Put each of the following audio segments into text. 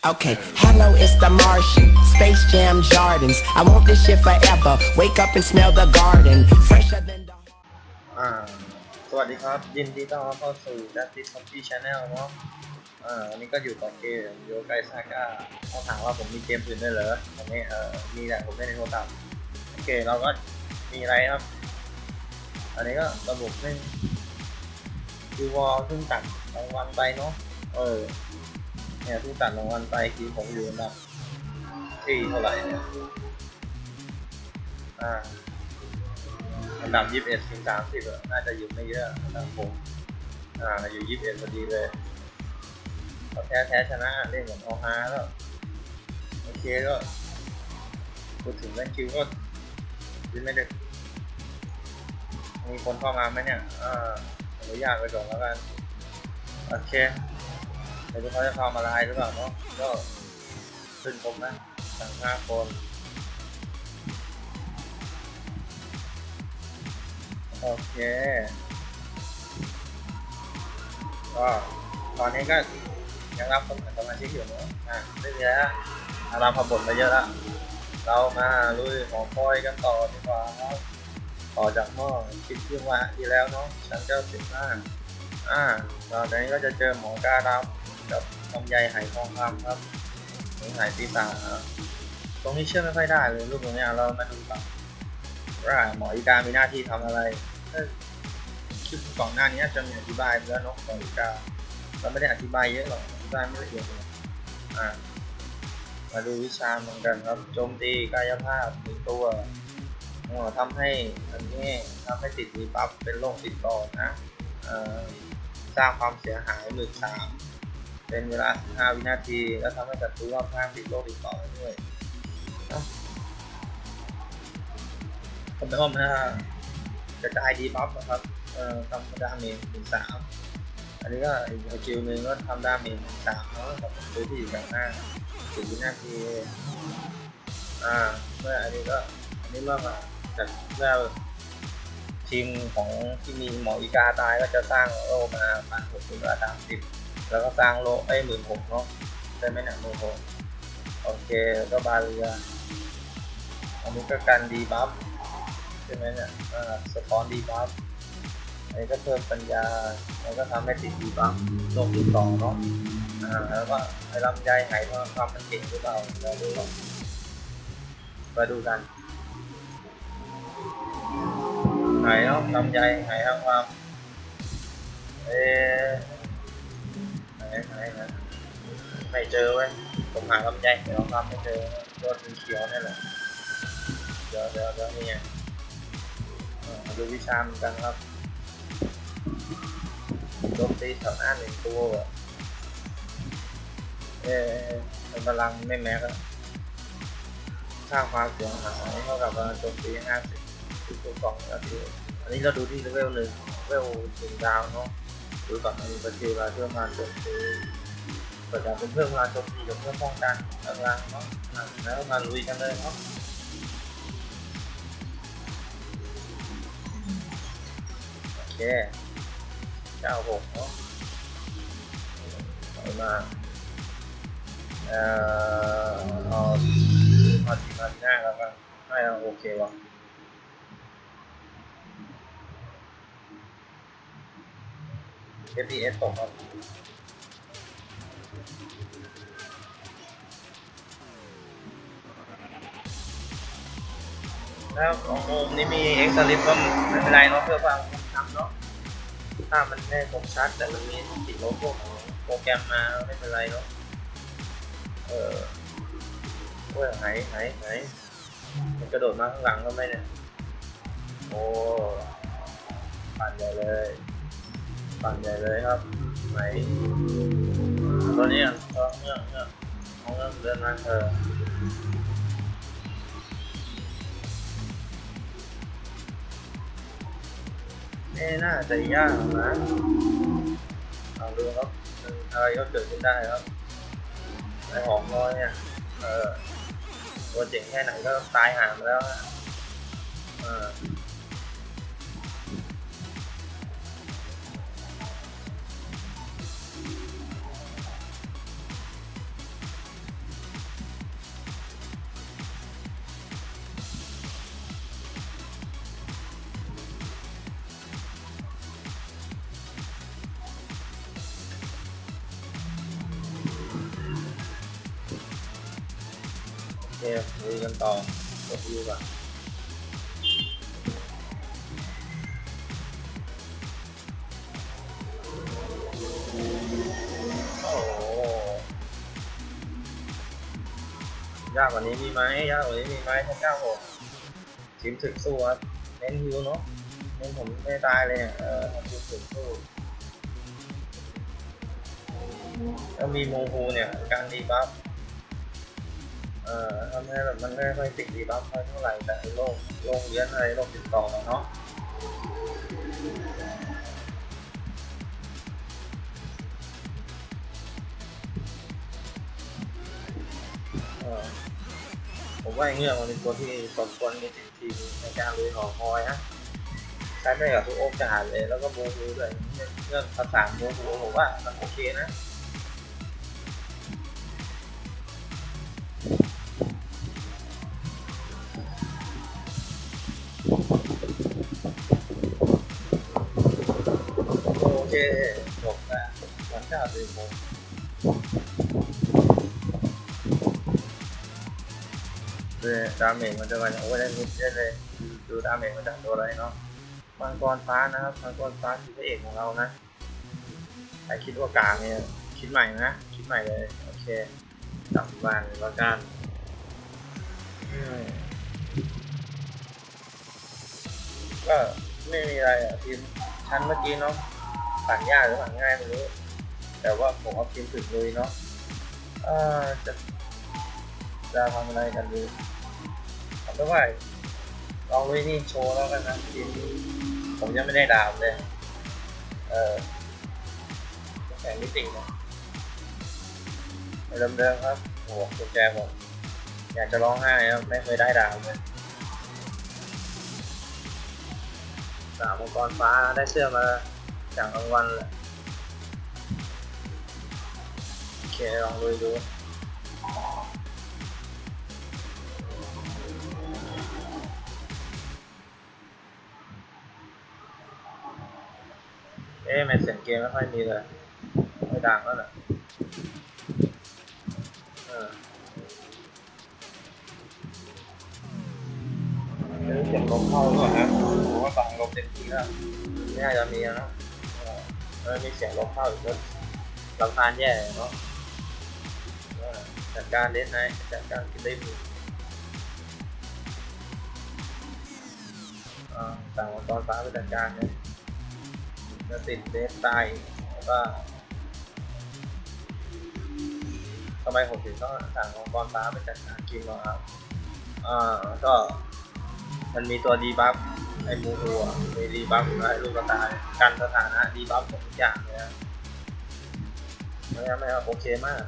Okay, hello, it's the Martian. Space Jam Jardins. I want this shit forever. Wake up and smell the garden. Fresher than the. อ่า สวัสดีครับ ยินดีต้อนรับเข้าสู่ d a t t y c o f f e e Channel เนาะ อ่าวันนี้ก็อยู่กับเกมโยไกซาก้าเขาถามว่าผมมีเกมอื่นด้วยเหรอตอนนี้เอ่อมีแต่ผมเล่นในโทรศัพท์โอเค เราก็มีอะไรครับ อันนี้ก็ระบบเล่นดูวอลเพิ่งตัดรางวัลไปเนาะ เออ เนี่ยเพิ่งตัดรางวัลไปคือผมอยู่อันดับที่เท่าไหร่เนี่ยอ่าอันดับยี่สิบเอ็ดถึงสามสิบอะน่าจะอยู่ไม่เยอะอันดับผมอ่าอยู่ยี่สิบเอ็ดพอดีเลยก็แพ้แพ้ชนะเล่นเหมือนเอาฮาแล้วโอเคก็พูดถึงแรงคิวก็ยังไม่ได้มีคนเข้ามาไหมเนี่ยอ่าอนุญาตไปก่อนแล้วกัน โอเค ไม่รู้เขาจะเข้ามาไลน์หรือเปล่าเนาะก็ขึ้นผมนะสั่งห้าคนโอเค ก็ตอนนี้ก็ยังรับคนสมาชิกอยู่เนอะอะไม่มีแล้วอาราพบทมาเยอะแล้วเรามาลุยของพลอยกันต่อดีกว่าครับต่อจากเมื่อคลิปที่ว่าที่แล้วเนาะชั้นเก้าสิบห้าอ่าตอนนี้ก็จะเจอหมอกาดำ กับลำไยไหทองคำครับหรือไหปีศาจตรงนี้เชื่อไม่ค่อยได้เลยรูปตรงนี้เรามาดูกันว่าหมออีกามีหน้าที่ทำอะไรคลิปก่อนหน้านี้จะมีอธิบายไปแล้วเนาะหมออีกาเราไม่ได้อธิบายเยอะหรอกอธิบายไม่ละเอียดเลยอ่ามาดูวิชาเหมือนกันครับโจมตีกายภาพหนึ่งตัวอ๋อทำให้อันนี้ทำให้ติดมีปั๊บเป็นโรคติดต่อนะสร้างความเสียหายหมื่นสาม เป็นเวลา5วินาที แล้วทำให้ศัตรูรอบข้างติดโรคติดต่อด้วยผมไม่อ้อมนะกระจายดีบัฟนะครับเอ่อทำดาเมจถึงสามอันนี้ก็อีกสกิลหนึ่งก็ทำดาเมจถึงสามเนาะกับตัวที่อยู่แบบหน้าถึงวินาทีอ่าเมื่ออันนี้ก็อันนี้เมื่อมาจากเมื่อทีมของที่มีหมออีกาตายก็จะสร้างโลมาพันหกถึงสามสิบ แล้วก็สร้างโลไอ้หมื่นหกเนาะได้ไหมเนี่ยหมื่นหกโอเคแล้วก็บาเรืออันนี้ก็การดีบัฟใช่ไหมเนี่ยอ่าสะท้อนดีบัฟอันนี้ก็เพิ่มปัญญาแล้วก็ทำให้ติดดีบัฟลงติดต่อเนาะอ่าแล้วก็ไอ้ลำไยหายทองคำมันเก่งหรือเปล่าเราดูก่อนมาดูกันหายเนาะลำไยหายทองคำเอ๊ะหายนะไม่เจอเว้ยผมหาลำไยหายทองคำไม่เจอตัวสีเขียวนี่แหละเดี๋ยวเดี๋ยวเดี๋ยวนี่ไงดูวิชามกันครับโจมตีแถวหน้าหนึ่งตัวเอ๊ะเป็นพลังไม่แม็กอะสร้างความเสียหายเท่ากับโจมตีห้าสิบตัวกล่องนาทีอันนี้เราดูที่เลเวลหนึ่งเลเวลหนึ่งดาวเนาะ ดูก่อนมีปฏิบัติเพิ่มพลังโจมตีปิดจากเป็นเพิ่อมพลังโจมตีกับเพิ่มป้องกันพลังเนาะแล้วมาลุยกันเลยเนาะโอเคเก้าหกเนาะเอามาเอ่อเอาเอาสี่พันห้าแล้วกันให้เราโอเควะ FPS ตกครับแล้วของโอมนี่มี X Slip ก็ไม่เป็นไรเนาะเพื่อความคมชัดเนาะถ้ามันไม่คมชัดแต่มันมีติดโลโก้ของโปรแกรมมาไม่เป็นไรเนาะเออเว้ยหายหายหายมันกระโดดมาข้างหลังก็ไม่เนี่ยโอ้ปั่นใหญ่เลย ปั่นใหญ่เลยครับไหนตัวนี้อะตัวเนี้ยเนี่ยของเรื่องเดินมาเออไม่น่าจะยากนะลองดูครับอะไรก็เกิดขึ้นได้ครับไอหอมน้อยเนี่ยเออตัวเจ๋งแค่ไหนก็ตายหามาแล้วนะเออ เคลุยกันต่อกดยูก่อนโอ้โหยากกว่านี้มีไหมยากกว่านี้มีไหมท่านเจ้าผมทีมถึกสู้ครับเน้นฮิวเนาะเน้นผมไม่ตายเลยเนี่ยเออทีมถึกสู้แล้วมีโมฮูเนี่ยการดีบัฟ อ่อทำให้แบบมันไม่ค่อยติดดีบัฟเท่าไหร่แต่โรคโรคเลี้ยนอะไรโรคติดต่อเนาะเออผมว่าเงือกมันเป็นตัวที่สมควรมีติดทีมในการลุยหอคอยนะใช้ได้กับทุกโอกาสเลยแล้วก็โมฮูด้วยเรื่องภาษาโมฮูผมว่ามันโอเคนะ เก้าสิบโมงดูดาเมจมันจะมาจากโอ้ยได้นิดเดียวเลยดูดูดาเมจมาจากตัวอะไรเนาะมังกรฟ้านะครับมังกรฟ้าคือพระเอกของเรานะใครคิดว่ากลางเนี่ยคิดใหม่นะคิดใหม่เลยโอเคจับบ้านแล้วกันก็ไม่มีอะไรอะทีมชั้นเมื่อกี้เนาะผ่านยากหรือผ่านง่ายไม่รู้ แต่ว่าผมเอาทีมถึกเลยเนาะจะจะทำอะไรกันดีเอาไปนว่าลองไว้นี่โชว์แล้วกันนะทีมผมยังไม่ได้ดาวเลย เออแข่งมิตินะเดิมๆครับโอ้โหกุญแจผมอยากจะร้องไห้ครับไม่เคยได้ดาวเลยสามมังกรฟ้าได้เสื้อมาจากรางวัลแหละ คลองลุยดูเอ๊ะทำไมเสียงเกมไม่ค่อยมีเลยไม่ดังแล้วเหรอเออเสียงลมเข้าก่อนนะผมว่าฟังลมเต็มที่แล้วไม่น่าจะมีนะเออแล้วมีเสียงลมเข้าอีกก็ลำพานแย่เนาะ จัดการเล่นไนท์จัดการกินได้ดีอ่าต่างวันตอนฟ้าไปจัดการเนี่ยจะติดเดสตายแล้วก็ทำไมผมถึงต้องสั่งองค์กรฟ้าไปจัดการกินเหรอครับอ่าก็มันมีตัวดีบัฟไอ้มูฮูอะมีดีบัฟไอ้ลูกกระตายกันสถานะดีบัฟหมดทุกอย่างเลยนะไม่ไม่โอเคมาก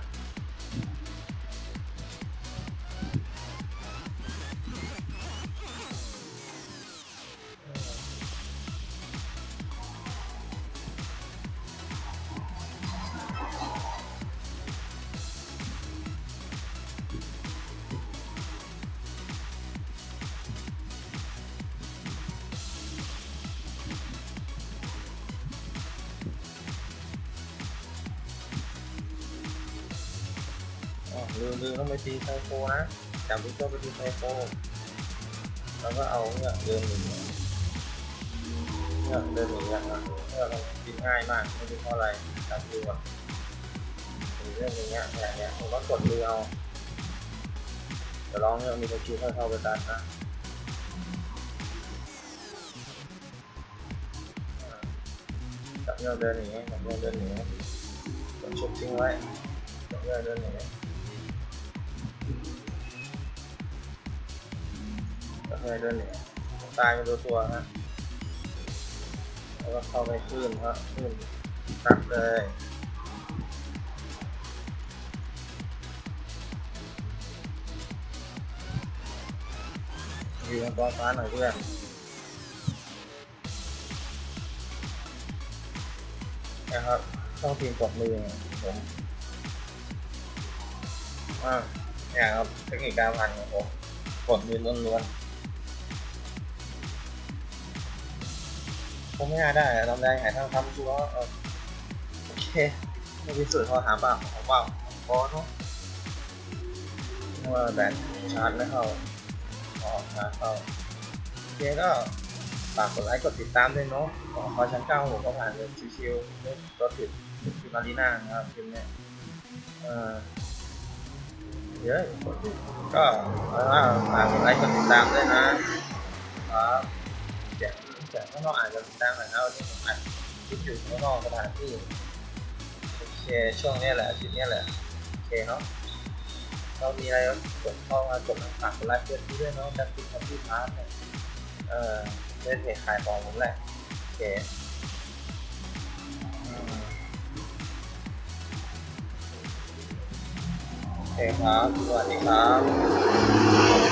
อ๋อลืมลืมต้องไปตีไซโคนะ จับลูกก็ไปตีไซโคแล้วก็เอาเนี่ยเดินหนึ่งเนี่ยเดินหนึ่งเนี่ยนะเนี่ยเรากินง่ายมากไม่รู้เพราะอะไรจับดูอะเรื่องอย่างเงี้ยอย่างเงี้ยผมก็กดมือเอาเดี๋ยวลองเนี่ยมีตะคิวเข้าไปตัดนะจับเนี่ยเดินอย่างเงี้ยจับเนี่ยเดินอย่างเงี้ยกดชุบทิ้งไว้จับเนี่ยเดินอย่ เงี้ยเคยเดินเนี่ยตายเป็นตัวตัวฮะแล้วก็เข้าไปขึ้นฮะขึ้นตัดเลยยืนตัวฟ้าหน่อยเพื่อนนะครับต้องทีมกดมือผมอ่าเนี่ยครับเทคนิคการพันของผมกดมือล้วนๆ ผมไม่น่าได้อะทำได้หายทางทำชัวร์เออโอเคไม่พิสูจน์พอหาเปล่าของเปล่าพอเนาะเพราะว่าแบตชาร์จไม่เข้าอ๋อชาร์จเข้าโอเคก็ฝากกดไลค์กดติดตามด้วยเนาะของพอชั้นเก้าผมก็ผ่านเลยชิวๆไม่รถติดที่มารีน่านะครับทีมเนี้ยเออเยอะก็ฝากกดไลค์กดติดตามด้วยนะครับ สียงเสียงข้างนอกอาจจะดังหน่อยนะวันนี้ผมอัดคลิปอยู่ข้างนอกสถานที่โอเคช่วงนี้แหละอาทิตย์นี้แหละโอเคเนาะเรามีอะไรกดเข้ามากดฝากกดไลค์เพื่อนที่ด้วยเนาะจัดติดกับที่พาร์ทเนี่ยเออเล่นเพจขายของผมแหละโอเคโอเคครับสวัสดีครับ